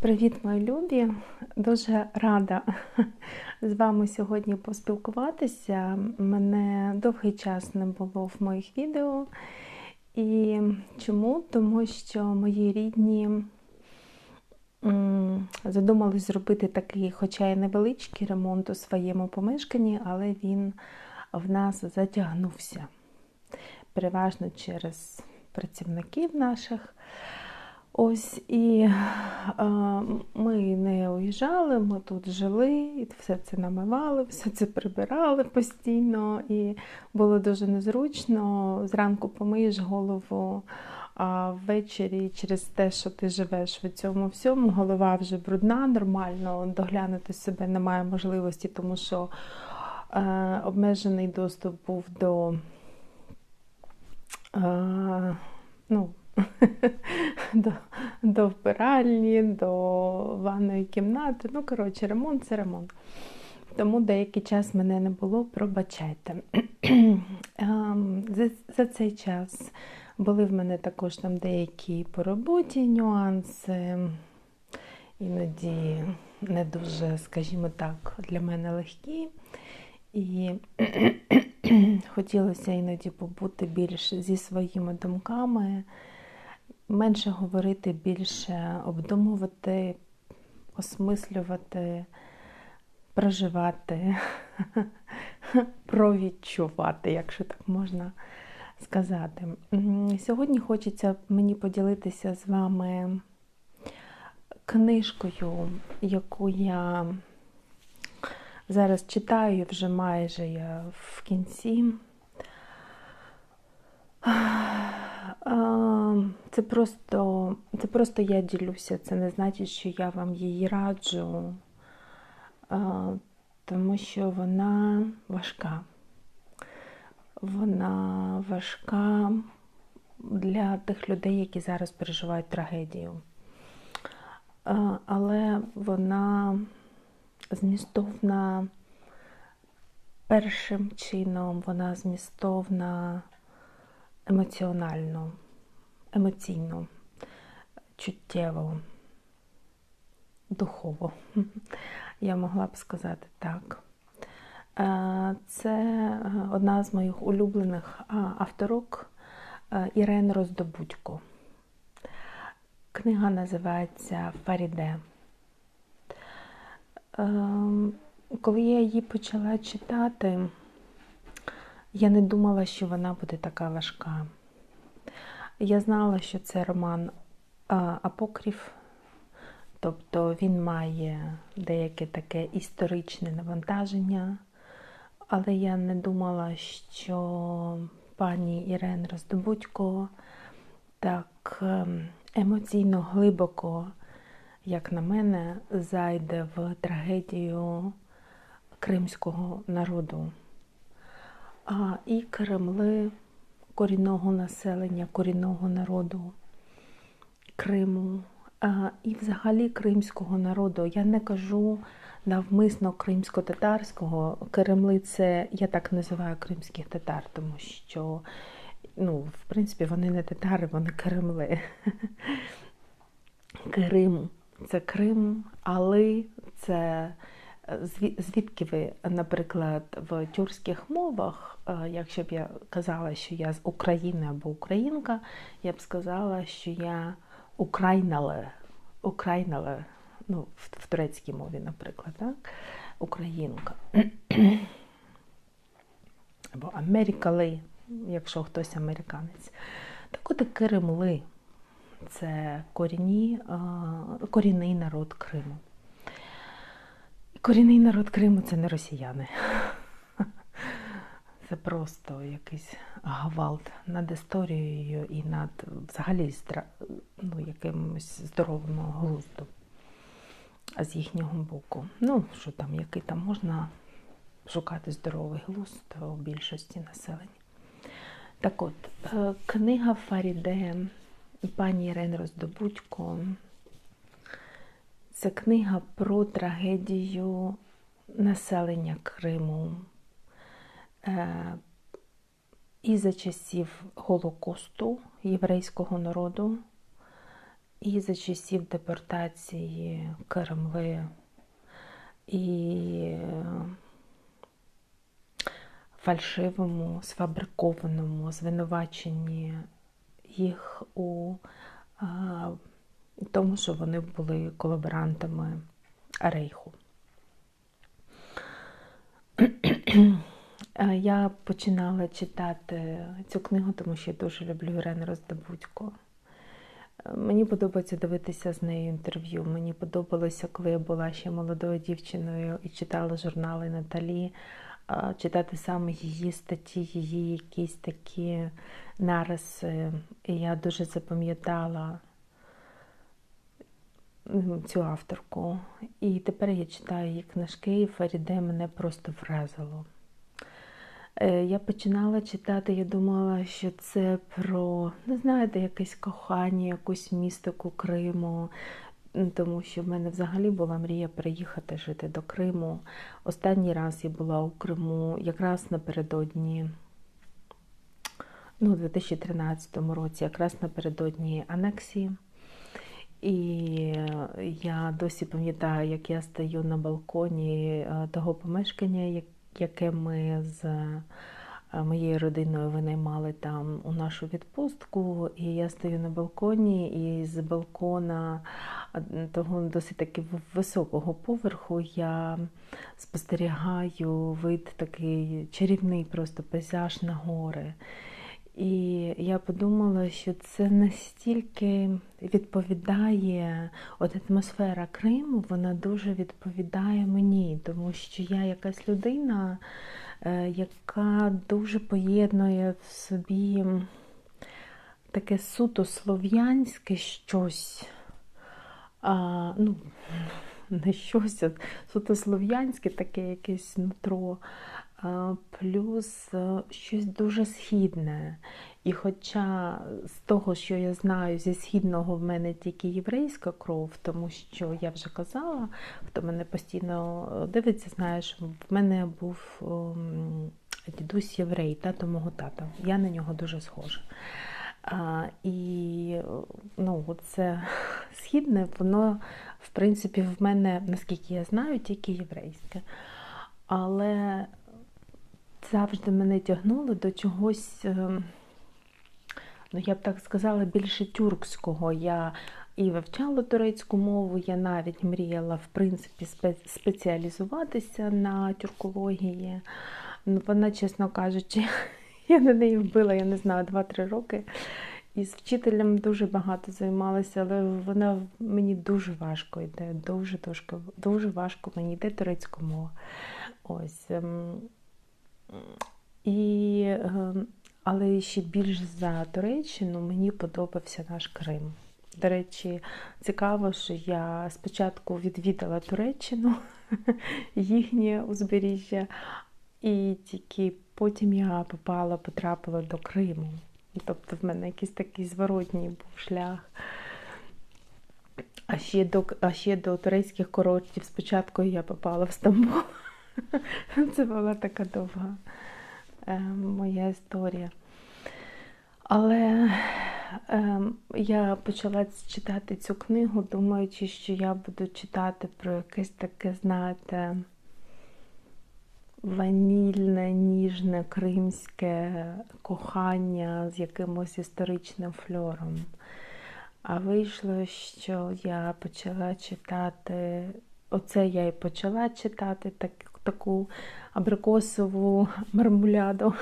Привіт, мої любі! Дуже рада з вами сьогодні поспілкуватися. Мене довгий час не було в моїх відео. І чому? Тому що мої рідні задумали зробити такий, хоча й невеличкий ремонт у своєму помешканні, але він в нас затягнувся. Переважно через працівників наших. Ось і е, ми не уїжджали, ми тут жили, і все це намивали, все це прибирали постійно, і було дуже незручно. Зранку помиєш голову, а ввечері через те, що ти живеш в цьому всьому, голова вже брудна, нормально доглянути себе немає можливості, тому що е, обмежений доступ був до. Е, ну, до до вбиральні, до ванної кімнати. Ну, коротше, ремонт це ремонт. Тому деякий час мене не було, пробачайте. Ем, за, за цей час були в мене також там деякі по роботі нюанси, іноді не дуже, скажімо так, для мене легкі. І хотілося іноді побути більш зі своїми думками менше говорити, більше обдумувати, осмислювати, проживати, провідчувати, якщо так можна сказати. Сьогодні хочеться мені поділитися з вами книжкою, яку я зараз читаю вже майже я в кінці. Це просто це просто я ділюся, це не значить, що я вам її раджу, тому що вона важка. Вона важка для тих людей, які зараз переживають трагедію. Але вона змістовна першим чином, вона змістовна емоціонально, емоційно, чуттєво, духово, я могла б сказати так. Е, це одна з моїх улюблених авторок е, Ірен Роздобудько. Книга називається Фаріде. Ем, коли я її почала читати, я не думала, що вона буде така важка. Я знала, що це роман Апокріф, тобто він має деяке таке історичне навантаження, але я не думала, що пані Ірен Роздобудько так ем, емоційно глибоко, як на мене, зайде в трагедію кримського народу і Кремли корінного населення, корінного народу Криму і взагалі кримського народу. Я не кажу навмисно кримсько-татарського. Кремли це я так називаю кримських татар, тому що, ну, в принципі, вони не татари, вони Кремли. Крим це Крим, але це звідки ви, наприклад, в тюркських мовах, е, якщо б я казала, що я з України або Українка, я б сказала, що я Українале, Українале, ну, в, турецькій мові, наприклад, так? Українка. Або Америкали, якщо хтось американець. Так от і Кремли це корінні, е, корінний народ Криму. Корінний народ Криму це не росіяни. Це просто якийсь гвалт над історією і над взагалі ну, якимось здоровим глуздом з їхнього боку. Ну, що там, який там можна шукати здоровий глузд у більшості населення. Так от, е, книга Фаріде пані Ірен Роздобудько. Це книга про трагедію населення Криму е, і за часів Голокосту єврейського народу, і за часів депортації Кремли, і фальшивому, сфабрикованому звинуваченні їх у а, тому, що вони були колаборантами Рейху. Я починала читати цю книгу, тому що я дуже люблю Ірину Роздобудько. Мені подобається дивитися з нею інтерв'ю. Мені подобалося, коли я була ще молодою дівчиною і читала журнали Наталі, читати саме її статті, її якісь такі нариси. І я дуже запам'ятала цю авторку. І тепер я читаю її книжки, і Фаріде мене просто вразило. Е, я починала читати, я думала, що це про, не знаєте, якесь кохання, якусь містику Криму, тому що в мене взагалі була мрія приїхати жити до Криму. Останній раз я була у Криму якраз напередодні, ну, у 2013 році, якраз напередодні анексії. І я досі пам'ятаю, як я стою на балконі е, того помешкання, яке ми з е, моєю родиною винаймали там у нашу відпустку. І я стою на балконі, і з балкона е, того досить таки високого поверху я спостерігаю вид такий чарівний, просто пейзаж на гори. І я подумала, що це настільки відповідає, от атмосфера Криму, вона дуже відповідає мені, тому що я якась людина, е, яка дуже поєднує в собі таке суто слов'янське щось. А, ну, Не щось, а суто слов'янське, таке якесь нутро плюс е, щось дуже східне. І хоча з того, що я знаю, зі східного в мене тільки єврейська кров, тому що я вже казала, хто мене постійно дивиться, знає, що в мене був ем, дідусь єврей, тато мого тата. Я на нього дуже схожа. А, І ну, це східне, воно, в принципі, в мене, наскільки я знаю, тільки єврейське. Але завжди мене тягнуло до чогось, ем, ну я б так сказала, більше тюркського. Я і вивчала турецьку мову, я навіть мріяла, в принципі, спеціалізуватися на тюркології. Ну, Вона, чесно кажучи, я на неї вбила, я не знаю, 2-3 роки. І з вчителем дуже багато займалася, але вона мені дуже важко йде, дуже дуже, дуже важко мені йде турецька мова. Ось. І, ем, Але ще більш за Туреччину мені подобався наш Крим. До речі, цікаво, що я спочатку відвідала Туреччину, їхнє узбережжя, і тільки потім я попала, потрапила до Криму. Тобто в мене якийсь такий зворотній був шлях. А ще до а ще до турецьких курортів спочатку я попала в Стамбул. Це була така довга е, моя історія. Але е, я почала читати цю книгу, думаючи, що я буду читати про якесь таке, знаєте, ванільне, ніжне, кримське кохання з якимось історичним фльором. А вийшло, що я почала читати, оце я і почала читати, так таку абрикосову мармуляду,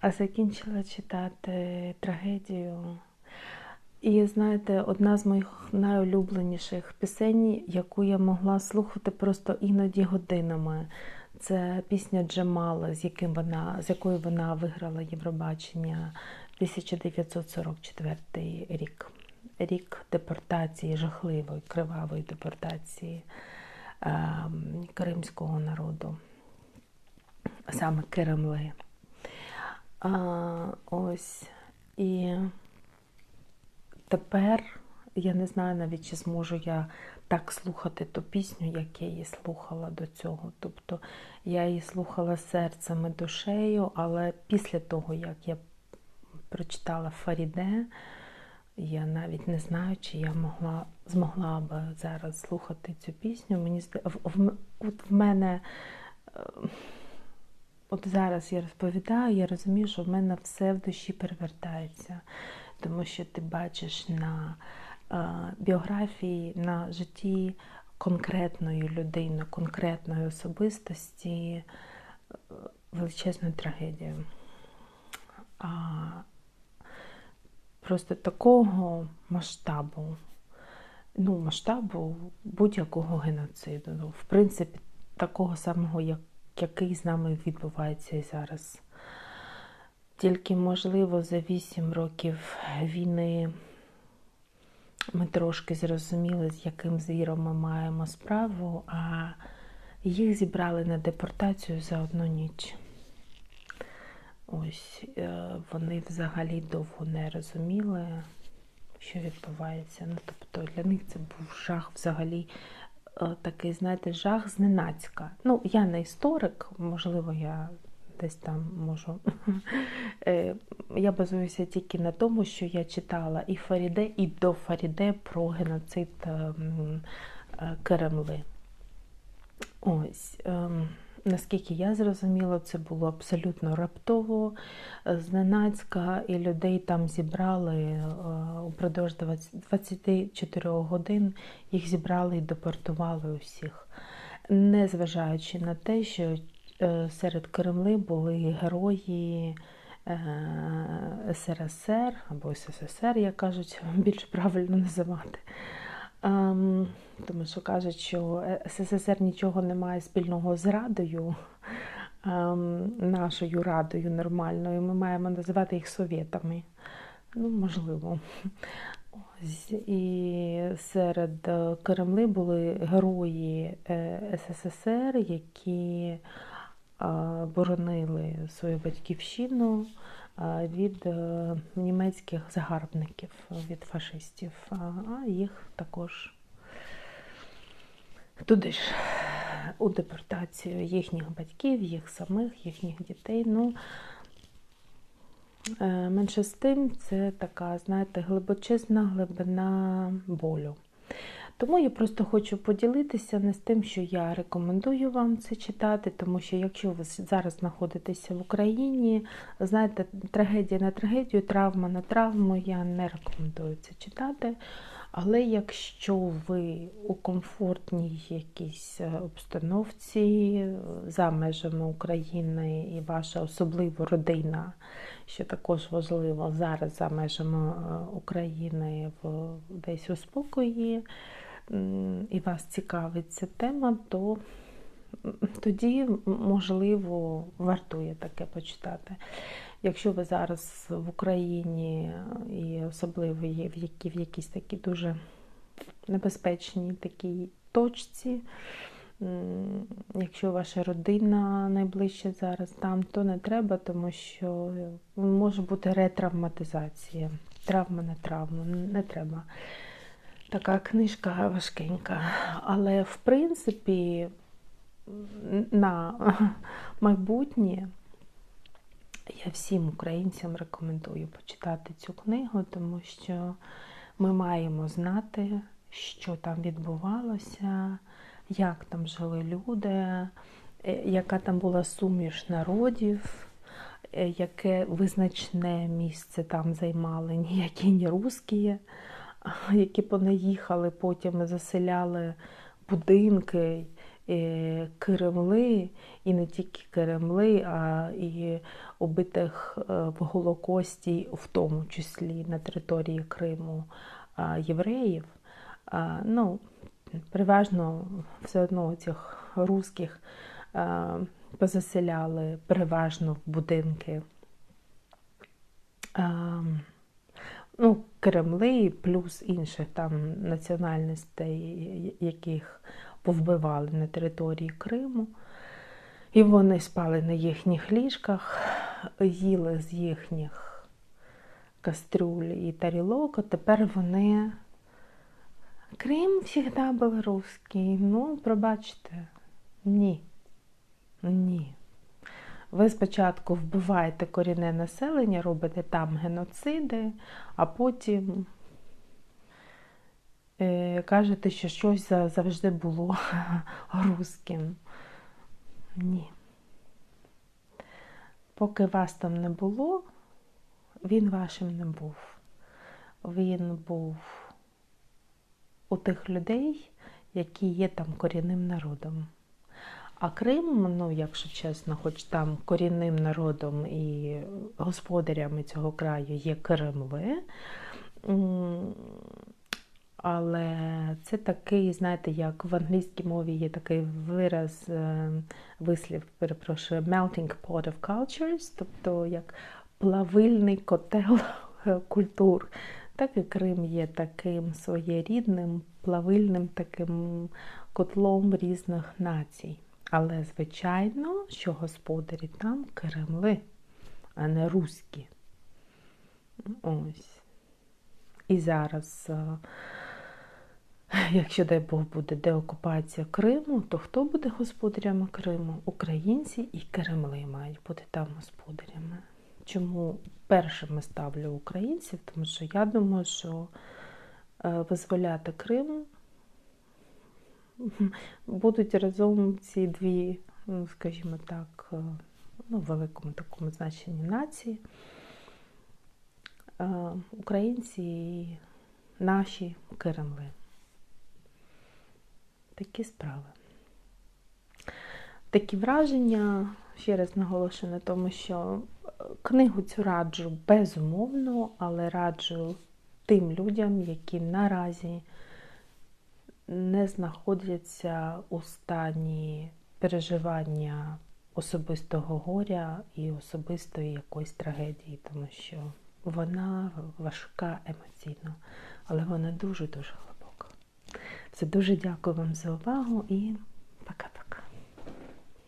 а закінчила читати трагедію. І знаєте, одна з моїх найулюбленіших пісень, яку я могла слухати просто іноді годинами. Це пісня Джамала, з яким вона, з якою вона виграла Євробачення 1944 рік. Рік депортації, жахливої, кривавої депортації. Ем, кримського народу, саме Керемли. Ось і тепер я не знаю навіть, чи зможу я так слухати ту пісню, як я її слухала до цього. Тобто я її слухала серцем і душею, але після того, як я прочитала Фаріде, Я навіть не знаю, чи я могла, змогла би зараз слухати цю пісню. Мені в, в, от в мене, е, от зараз я розповідаю, я розумію, що в мене все в душі перевертається, тому що ти бачиш на е, біографії, на житті конкретної людини, конкретної особистості е, величезну трагедію. А просто такого масштабу, ну, масштабу будь-якого геноциду. Ну, в принципі, такого самого, як, який з нами відбувається і зараз. Тільки, можливо, за вісім років війни ми трошки зрозуміли, з яким звіром ми маємо справу, а їх зібрали на депортацію за одну ніч. Ось е, вони взагалі довго не розуміли, що відбувається. Ну, тобто для них це був жах взагалі е, такий, знаєте, жах зненацька. Ну, я не історик, можливо, я десь там можу. Е, я базуюся тільки на тому, що я читала і Фаріде, і до Фаріде про геноцид ем, Керемли. Ось. Наскільки я зрозуміла, це було абсолютно раптово, е, зненацька, і людей там зібрали е, упродовж 24 годин, їх зібрали і депортували усіх. Незважаючи на те, що е, серед Кремли були герої СРСР або СССР, як кажуть, більш правильно називати. Ем, тому що кажуть, що СССР нічого не має спільного з радою, ем, нашою радою нормальною. Ми маємо називати їх совєтами. Ну, можливо. Ось. І серед Кремли були герої е, СССР, які е, боронили свою батьківщину від е, німецьких загарбників, від фашистів, а їх також туди ж у депортацію їхніх батьків, їх самих, їхніх дітей. Ну, е, Менше з тим, це така, знаєте, глибочезна глибина болю. Тому я просто хочу поділитися не з тим, що я рекомендую вам це читати, тому що якщо ви зараз знаходитеся в Україні, знаєте, трагедія на трагедію, травма на травму, я не рекомендую це читати. Але якщо ви у комфортній якійсь е, обстановці за межами України і ваша особливо родина, що також важливо зараз за межами е, України в десь у спокої, і вас цікавить ця тема, то тоді, можливо, вартує таке почитати. Якщо ви зараз в Україні і особливо є в, які, в якійсь такі дуже небезпечній такій точці, якщо ваша родина найближче зараз там, то не треба, тому що може бути ретравматизація. Травма не травма, не треба. Така книжка важкенька. Але, в принципі, на майбутнє я всім українцям рекомендую почитати цю книгу, тому що ми маємо знати, що там відбувалося, як там жили люди, е, яка там була суміш народів, е, яке визначне місце там займали ніякі не русські, які понаїхали, потім заселяли будинки. Е, Кремли, і не тільки Кремли, а і убитих е, в Голокості, в тому числі на території Криму євреїв. Ну, Переважно все одно цих русських позаселяли переважно в будинки. Ну, Кремли плюс інших там національностей, яких повбивали на території Криму. І вони спали на їхніх ліжках, їли з їхніх кастрюль і тарілок, а тепер вони. Крим завжди був русський. Ну, пробачте, ні. Ні. Ви спочатку вбиваєте корінне населення, робите там геноциди, а потім кажете, що щось завжди було руським. Ні. Поки вас там не було, він вашим не був. Він був у тих людей, які є там корінним народом. А Крим, ну, якщо чесно, хоч там корінним народом і господарями цього краю є Кремли, але це такий, знаєте, як в англійській мові є такий вираз, е, вислів, перепрошую, melting pot of cultures, тобто як плавильний котел культур. Так і Крим є таким своєрідним, плавильним таким котлом різних націй. Але, звичайно, що господарі там Кремли, а не руські. Ось. І зараз, е, якщо дай Бог буде деокупація Криму, то хто буде господарями Криму? Українці і Кремли мають бути там господарями. Чому першими ставлю українців? Тому що я думаю, що е, визволяти Крим будуть разом ці дві, ну, скажімо так, е, ну, в великому такому значенні нації. Е, Українці і наші Кремли. Такі справи. Такі враження, ще раз наголошую на тому, що е, книгу цю раджу безумовно, але раджу тим людям, які наразі не знаходяться у стані переживання особистого горя і особистої якоїсь трагедії, тому що вона важка емоційно, але вона дуже-дуже глибока. Все дуже дякую вам за увагу і